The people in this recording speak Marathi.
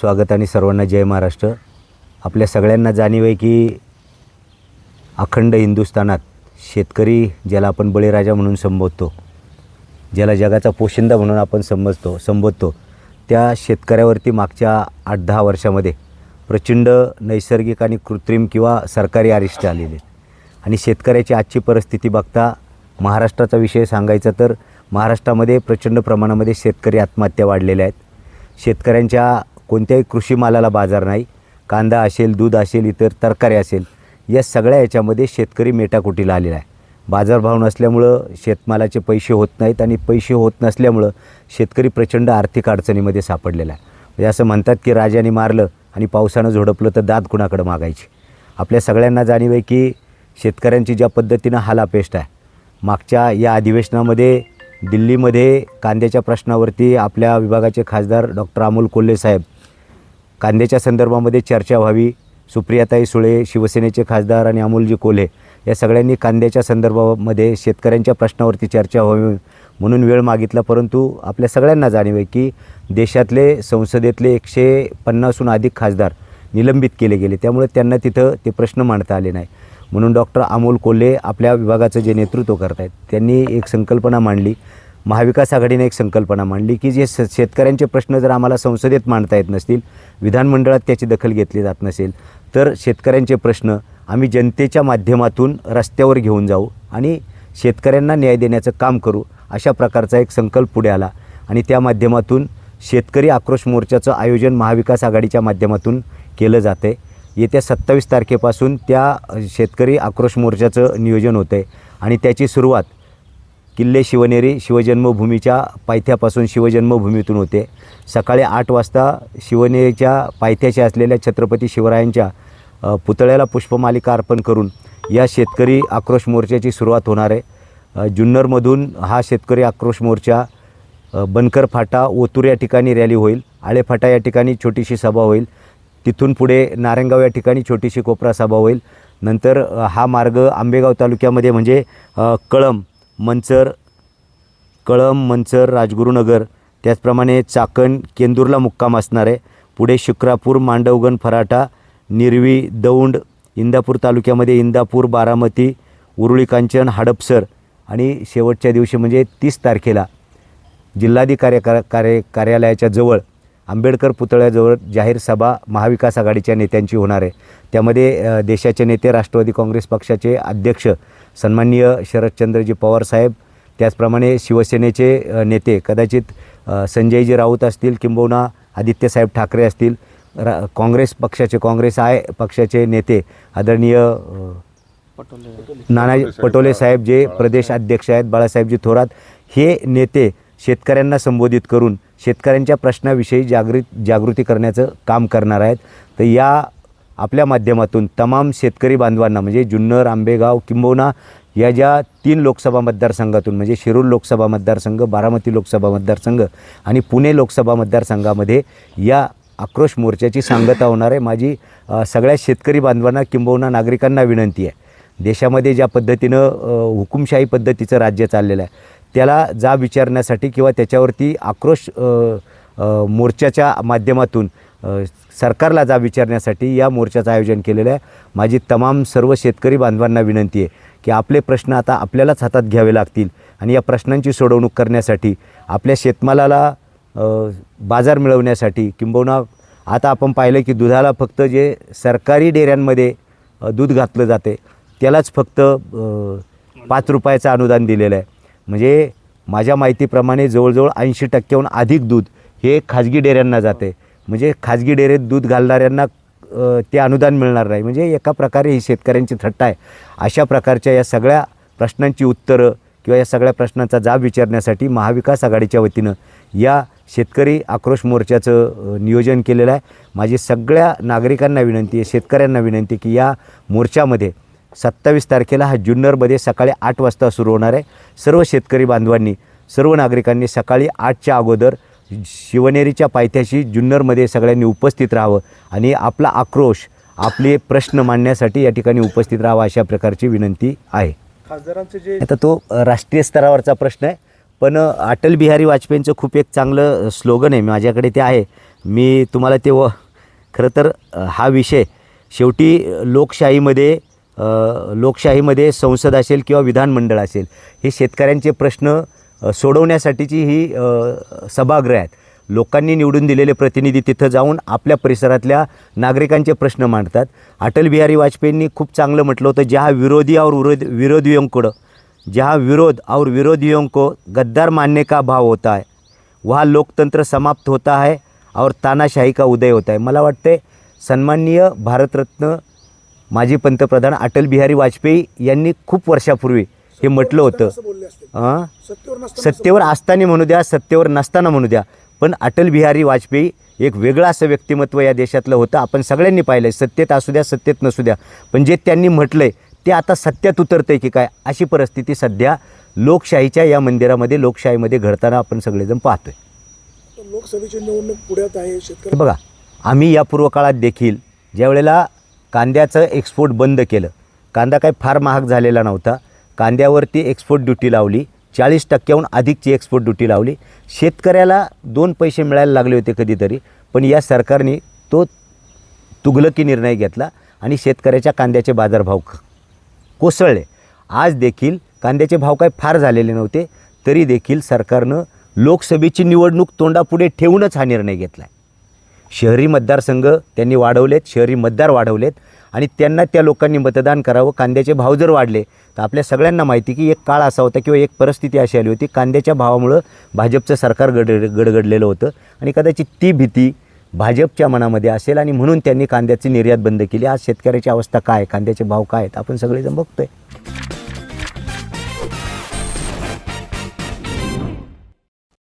स्वागत आणि सर्वांना जय महाराष्ट्र. आपल्या सगळ्यांना जाणीव आहे की अखंड हिंदुस्थानात शेतकरी ज्याला आपण बळीराजा म्हणून संबोधतो ज्याला जगाचा पोशिंदा म्हणून आपण समजतो संबोधतो त्या शेतकऱ्यावरती मागच्या आठ दहा वर्षामध्ये प्रचंड नैसर्गिक आणि कृत्रिम किंवा सरकारी अरिष्ट आलेले आणि शेतकऱ्याची आजची परिस्थिती बघता महाराष्ट्राचा विषय सांगायचा तर महाराष्ट्रामध्ये प्रचंड प्रमाणामध्ये शेतकरी आत्महत्या वाढलेल्या आहेत. शेतकऱ्यांच्या कोणत्याही कृषी मालाला बाजार नाही. कांदा असेल दूध असेल इतर तरकारी असेल या सगळ्या याच्यामध्ये शेतकरी मेटाकुटीला आलेला आहे. बाजारभाव नसल्यामुळं शेतमालाचे पैसे होत नाहीत आणि पैसे होत नसल्यामुळं शेतकरी प्रचंड आर्थिक अडचणीमध्ये सापडलेला आहे. म्हणजे असं म्हणतात की राजाने मारलं आणि पावसानं झोडपलं तर दात कुणाकडं मागायची? आपल्या सगळ्यांना जाणीव आहे की शेतकऱ्यांची ज्या पद्धतीनं हालापेष्ट आहे. मागच्या या अधिवेशनामध्ये दिल्लीमध्ये कांद्याच्या प्रश्नावरती आपल्या विभागाचे खासदार डॉक्टर अमोल कोल्हे साहेब कांद्याच्या संदर्भामध्ये चर्चा व्हावी. सुप्रियाताई सुळे शिवसेनेचे खासदार आणि अमोलजी कोल्हे या सगळ्यांनी कांद्याच्या संदर्भामध्ये शेतकऱ्यांच्या प्रश्नावरती चर्चा व्हावी म्हणून वेळ मागितला. परंतु आपल्या सगळ्यांना जाणीव आहे की देशातले संसदेतले एकशे पन्नासहून अधिक खासदार निलंबित केले गेले. त्यामुळे त्यांना तिथं ते प्रश्न मांडता आले नाही. म्हणून डॉक्टर अमोल कोल्हे आपल्या विभागाचं जे नेतृत्व करत आहेत त्यांनी एक संकल्पना मांडली. महाविकास आघाडीने एक संकल्पना मांडली की जे स शेतकऱ्यांचे प्रश्न जर आम्हाला संसदेत मांडता येत नसतील विधानमंडळात त्याची दखल घेतली जात नसेल तर शेतकऱ्यांचे प्रश्न आम्ही जनतेच्या माध्यमातून रस्त्यावर घेऊन जाऊ आणि शेतकऱ्यांना न्याय देण्याचं काम करू अशा प्रकारचा एक संकल्प पुढे आला. आणि त्या माध्यमातून शेतकरी आक्रोश मोर्चाचं आयोजन महाविकास आघाडीच्या माध्यमातून केलं जातं आहे येत्या सत्तावीस तारखेपासून त्या शेतकरी आक्रोश मोर्चाचं नियोजन होतं आहे आणि त्याची सुरुवात किल्ले शिवनेरी शिवजन्मभूमीच्या पायथ्यापासून शिवजन्मभूमीतून होते. सकाळी आठ वाजता शिवनेरीच्या पायथ्याशी असलेल्या छत्रपती शिवरायांच्या पुतळ्याला पुष्पमालिका अर्पण करून या शेतकरी आक्रोश मोर्चाची सुरुवात होणार आहे. जुन्नरमधून हा शेतकरी आक्रोश मोर्चा बनकर फाटा ओतूर या ठिकाणी रॅली होईल. आळेफाटा या ठिकाणी छोटीशी सभा होईल. तिथून पुढे नारायणगाव या ठिकाणी छोटीशी कोपरा सभा होईल. नंतर हा मार्ग आंबेगाव तालुक्यामध्ये म्हणजे कळंब मंचर कळम मंचर राजगुरुनगर त्याचप्रमाणे चाकण केंदूरला मुक्काम असणार आहे पुढे शुक्रापूर मांडवगण फराटा निरवी दौंड इंदापूर तालुक्यामध्ये इंदापूर बारामती उरुळी कांचन हडपसर आणि शेवटच्या दिवशी म्हणजे तीस तारखेला जिल्हाधिकारी कार्य कार्य कार्यालयाच्या जवळ आंबेडकर पुतळ्याजवळ जाहीर सभा महाविकास आघाडीच्या नेत्यांची होणार आहे. त्यामध्ये देशाचे नेते राष्ट्रवादी काँग्रेस पक्षाचे अध्यक्ष सन्माननीय शरदचंद्रजी पवार साहेब त्याचप्रमाणे शिवसेनेचे नेते कदाचित संजयजी राऊत असतील किंबहुना आदित्यसाहेब ठाकरे असतील रा काँग्रेस पक्षाचे काँग्रेस आय पक्षाचे नेते आदरणीय नानाजी नाना पटोले साहेब जे प्रदेश अध्यक्ष आहेत बाळासाहेबजी थोरात हे नेते शेतकऱ्यांना संबोधित करून शेतकऱ्यांच्या प्रश्नाविषयी जागृत जागृती करण्याचं काम करणार आहेत. तर या आपल्या माध्यमातून तमाम शेतकरी बांधवांना म्हणजे जुन्नर आंबेगाव किंबहुना या ज्या तीन लोकसभा मतदारसंघातून म्हणजे शिरूर लोकसभा मतदारसंघ बारामती लोकसभा मतदारसंघ आणि पुणे लोकसभा मतदारसंघामध्ये या आक्रोश मोर्चाची सांगता होणार आहे. माझी सगळ्या शेतकरी बांधवांना किंबहुना नागरिकांना विनंती आहे. देशामध्ये ज्या पद्धतीनं हुकुमशाही पद्धतीचं राज्य चाललेलं आहे त्याला जा विचारण्यासाठी किंवा त्याच्यावरती आक्रोश मोर्चाच्या माध्यमातून सरकारला जा विचारण्यासाठी या मोर्चाचं आयोजन केलेलं आहे. माझी तमाम सर्व शेतकरी बांधवांना विनंती आहे की आपले प्रश्न आता आपल्यालाच हातात घ्यावे लागतील आणि या प्रश्नांची सोडवणूक करण्यासाठी आपल्या शेतमालाला बाजार मिळवण्यासाठी किंबहुना आता आपण पाहिलं की दुधाला फक्त जे सरकारी डेऱ्यांमध्ये दूध घातलं जाते त्यालाच फक्त पाच रुपयाचं अनुदान दिलेलं आहे. म्हणजे माझ्या माहितीप्रमाणे जवळजवळ ऐंशी टक्क्याहून अधिक दूध हे खाजगी डेऱ्यांना जाते. म्हणजे खाजगी डेरेत दूध घालणाऱ्यांना ते अनुदान मिळणार नाही. म्हणजे एका प्रकारे ही शेतकऱ्यांची थट्टा आहे. अशा प्रकारच्या या सगळ्या प्रश्नांची उत्तरं किंवा या सगळ्या प्रश्नांचा जाब विचारण्यासाठी महाविकास आघाडीच्या वतीनं या शेतकरी आक्रोश मोर्चाचं नियोजन केलेलं आहे. माझी सगळ्या नागरिकांना विनंती आहे शेतकऱ्यांना विनंती आहे की या मोर्चामध्ये सत्तावीस तारखेला हा जुन्नरमध्ये सकाळी आठ वाजता सुरू होणार आहे. सर्व शेतकरी बांधवांनी सर्व नागरिकांनी सकाळी आठच्या अगोदर शिवनेरीच्या पायथ्याशी जुन्नरमध्ये सगळ्यांनी उपस्थित राहावं आणि आपला आक्रोश आपले प्रश्न मांडण्यासाठी या ठिकाणी उपस्थित राहावं अशा प्रकारची विनंती आहे. खासदारांचे जे आता तो राष्ट्रीय स्तरावरचा प्रश्न आहे. पण अटल बिहारी वाजपेयींचं खूप एक चांगलं स्लोगन आहे. माझ्याकडे ते आहे. मी तुम्हाला ते व खरं तर हा विषय शेवटी लोकशाहीमध्ये लोकशाहीमध्ये संसद असेल किंवा विधानमंडळ असेल हे शेतकऱ्यांचे प्रश्न सोडवण्यासाठीची ही सभागृह आहेत. लोकांनी निवडून दिलेले प्रतिनिधी तिथं जाऊन आपल्या परिसरातल्या नागरिकांचे प्रश्न मांडतात. अटल बिहारी वाजपेयींनी खूप चांगलं म्हटलं होतं ज्या विरोधी और विरोध विरोधियोंकडं जहाँ विरोध और विरोधियों को गद्दार मानने का भाव होता है वहाँ लोकतंत्र समाप्त होता है और तानाशाही का उदय होता है. मला वाटते सन्माननीय भारतरत्न माजी पंतप्रधान अटल बिहारी वाजपेयी यांनी खूप वर्षापूर्वी हे म्हटलं होतं. हां? सत्तेवर असताना म्हणू द्या सत्तेवर नसताना म्हणू द्या. पण अटल बिहारी वाजपेयी एक वेगळं असं व्यक्तिमत्व या देशातलं होतं. आपण सगळ्यांनी पाहिलं आहे सत्तेत असू द्या सत्तेत नसू द्या. पण जे त्यांनी म्हटलं आहे ते आता सत्यात उतरतं आहे की काय? अशी परिस्थिती सध्या लोकशाहीच्या या मंदिरामध्ये लोकशाहीमध्ये घडताना आपण सगळेजण पाहतोय. लोकसभेची निवडणूक पुढ्यात आहे शेतकरी बघा आम्ही या पूर्वकाळात देखील ज्या वेळेला कांद्याचं एक्सपोर्ट बंद केलं कांदा काही फार महाग झालेला नव्हता. कांद्यावरती एक्सपोर्ट ड्युटी लावली चाळीस टक्क्याहून अधिकची एक्सपोर्ट ड्युटी लावली. शेतकऱ्याला दोन पैसे मिळायला लागले होते कधीतरी पण या सरकारने तो तुगलकी निर्णय घेतला आणि शेतकऱ्याच्या कांद्याचे बाजारभाव कोसळले. आज देखील कांद्याचे भाव काय फार झालेले नव्हते तरी देखील सरकारनं लोकसभेची निवडणूक तोंडापुढे ठेवूनच हा निर्णय घेतला आहे शहरी मतदारसंघ त्यांनी वाढवलेत शहरी मतदार वाढवलेत. आणि त्यांना त्या लोकांनी मतदान करावं. कांद्याचे भाव जर वाढले तर आपल्या सगळ्यांना माहिती की एक काळ असा होता किंवा एक परिस्थिती अशी आली होती. कांद्याच्या भावामुळं भाजपचं सरकार गड गडगडलेलं होतं आणि कदाचित ती भीती भाजपच्या मनामध्ये असेल आणि म्हणून त्यांनी कांद्याची निर्यात बंद केली. आज शेतकऱ्याची अवस्था काय? कांद्याचे भाव काय आहेत? आपण सगळेजण बघतोय.